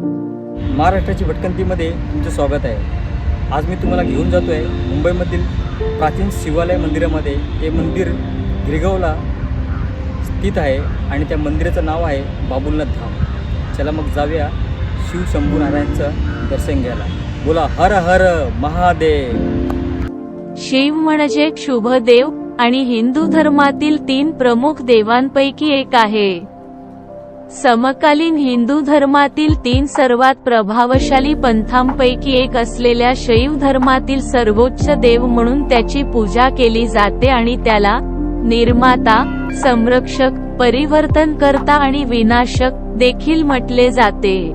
महाराष्ट्राची भटकंतीमध्ये तुमचं स्वागत आहे. आज मी तुम्हाला घेऊन जातो आहे मुंबईमधील प्राचीन शिवालय मंदिरामध्ये. हे मंदिर गिरगावला स्थित आहे आणि त्या मंदिराचं नाव आहे बाबुलनाथ धाम. चला मग जाऊया शिव शंभू नारायणचं दर्शन घ्यायला. बोला हर हर महादेव. शिव म्हणजे शुभ देव आणि हिंदू धर्मातील तीन प्रमुख देवांपैकी एक आहे. समकालीन हिंदू धर्मातील तीन सर्वात प्रभावशाली पंथांपैकी एक असलेल्या शैव धर्मातील सर्वोच्च देव म्हणून त्याची पूजा केली जाते आणि त्याला निर्माता संरक्षक परिवर्तनकर्ता आणि विनाशक देखील म्हटले जाते.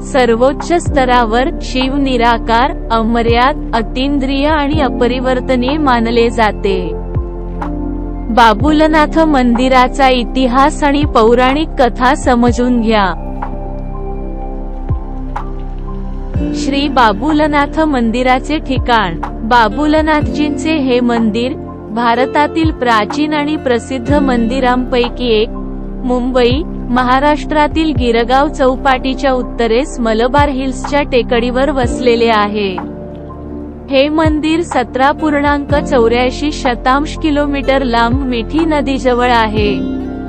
सर्वोच्च स्तरावर शिव निराकार अमर्याद अतिंद्रिय आणि अपरिवर्तनीय मानले जाते. बाबुलनाथ मंदिराचा इतिहास आणि पौराणिक कथा समजून घ्या. श्री बाबुलनाथ मंदिराचे ठिकाण. बाबुलनाथजींचे हे मंदिर भारतातील प्राचीन आणि प्रसिद्ध मंदिरांपैकी एक मुंबई महाराष्ट्रातील गिरगाव चौपाटीच्या उत्तरेस मलबार हिल्सच्या टेकडीवर वसलेले आहे. हे मंदिर सतरा पूर्णांक चौऱ्याऐंशी शतांश किलोमीटर लांब मिठी नदीजवळ आहे.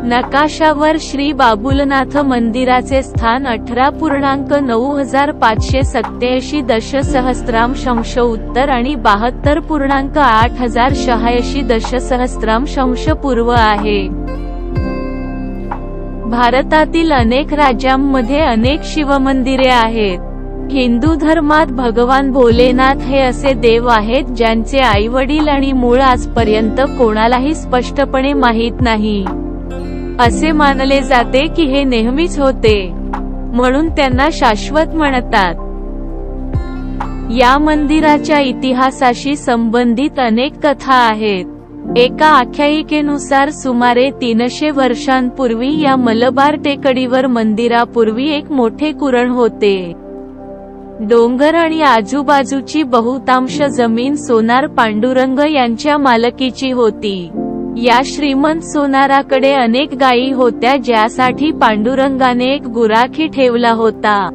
नकाशावर श्री बाबुलनाथ मंदिराचे स्थान अठरा पूर्णांक नऊ हजार पाचशे सत्याऐंशी दशसहस्रांश अंश उत्तर आणि बहात्तर पूर्णांक आठ हजार शहाऐंशी दशसहस्रांश अंश पूर्व आहे. भारतातील अनेक राज्यांमध्ये अनेक शिवमंदिरे आहेत. हिंदू धर्मात भगवान भोलेनाथ हे असे देव आहेत ज्यांचे आईवडील आणि मूळ आजपर्यंत कोणालाही स्पष्टपणे माहीत नाही. असे मानले जाते की हे नेहमीच होते म्हणून त्यांना शाश्वत म्हणतात. या मंदिराच्या इतिहासाशी संबंधित अनेक कथा आहेत. एका आख्यायिकेनुसार सुमारे तीनशे वर्षांपूर्वी या मलबार टेकडीवर मंदिरापूर्वी एक मोठे कुरण होते. डोंगर आणि आजूबाजूची बहुतांश जमीन सोनार पांडुरंग यांच्या मालकीची होती. या श्रीमंत सोनाराकडे अनेक गायी होत्या ज्यासाठी पांडुरंगाने एक गुराखी ठेवला होता.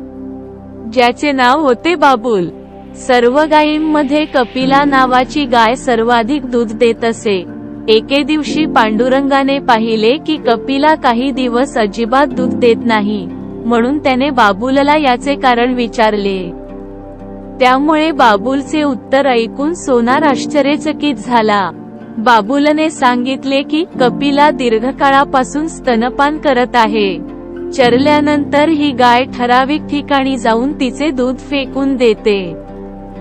ज्याचे नाव होते बाबुल. सर्व गायींमध्ये कपिला नावाची गाय सर्वाधिक दूध देत असे. एके दिवशी पांडुरंगाने पाहिले की कपिला काही दिवस अजिबात दूध देत नाही. म्हणून त्याने बाबुलला याचे कारण विचारले. त्यामुळे बाबुलचे उत्तर ऐकून सोनार आश्चर्यचकित झाला. बाबुलने सांगितले की कपिला दीर्घकाळापासून स्तनपान करत आहे. चरल्यानंतर ही गाय ठराविक ठिकाणी जाऊन तिचे दूध फेकून देते.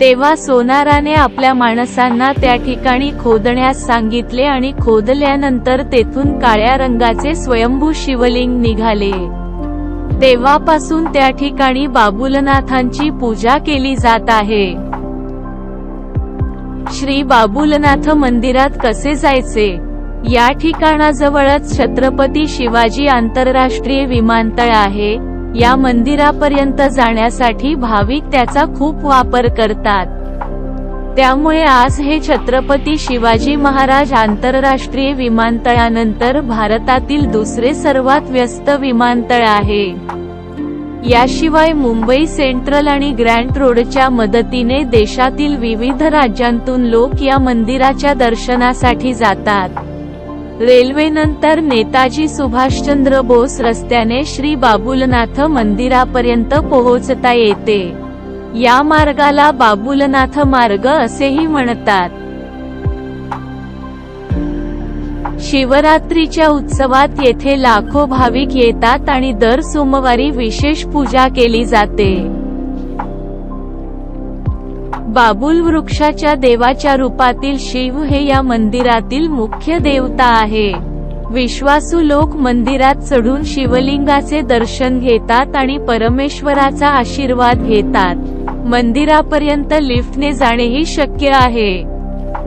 तेव्हा सोनाराने आपल्या माणसांना त्या ठिकाणी खोदण्यास सांगितले आणि खोदल्यानंतर तेथून काळ्या रंगाचे स्वयंभू शिवलिंग निघाले. तेव्हापासून त्या ठिकाणी बाबुलनाथांची पूजा केली जात आहे. श्री बाबुलनाथ मंदिरात कसे जायचे? या ठिकाणाजवळच छत्रपती शिवाजी आंतरराष्ट्रीय विमानतळ आहे. या मंदिरापर्यंत जाण्यासाठी भाविक त्याचा खूप वापर करतात. त्यामुळे आज हे छत्रपती शिवाजी महाराज आंतरराष्ट्रीय विमानतळानंतर भारतातील दुसरे सर्वात व्यस्त विमानतळ आहे. याशिवाय मुंबई सेंट्रल आणि ग्रँड रोडच्या मदतीने देशातील विविध राज्यांतून लोक या मंदिराच्या दर्शनासाठी जातात. रेल्वेनंतर नेताजी सुभाषचंद्र बोस रस्त्याने श्री बाबुलनाथ मंदिरापर्यंत पोहोचता येते. या मार्गाला बाबुलनाथ मार्ग असेही म्हणतात. शिवरात्रीच्या उत्सवात येथे लाखो भाविक येतात आणि दर सोमवारी विशेष पूजा केली जाते. बाबुल वृक्षाच्या देवाच्या रूपातील शिव हे या मंदिरातील मुख्य देवता आहे. विश्वासू लोक मंदिरात चढून शिवलिंगाचे दर्शन घेतात आणि परमेश्वराचा आशीर्वाद घेतात. मंदिरापर्यंत लिफ्टने जाणेही शक्य आहे.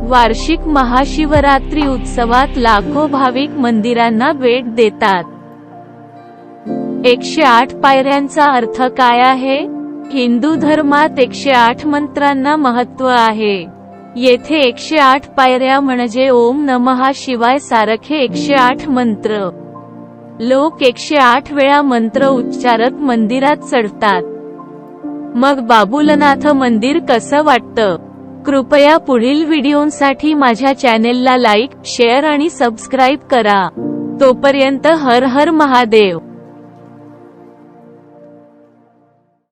वार्षिक महाशिवरात्री उत्सवात लाखो भाविक मंदिरांना भेट देतात. एकशे आठ पायऱ्यांचा अर्थ काय आहे? हिंदू धर्मात एकशे आठ मंत्रांना महत्त्व आहे. येथे एकशे आठ पायऱ्या म्हणजे ओम नमहा शिवाय सारखे एकशे आठ मंत्र. लोक एकशे आठ वेळा मंत्र उच्चारत मंदिरात चढतात. मग बाबुलनाथ मंदिर कसं वाटतं? कृपया पुढील व्हिडिओसाठी माझ्या चॅनेलला लाईक शेअर आणि सबस्क्राईब करा. तोपर्यंत हर हर महादेव.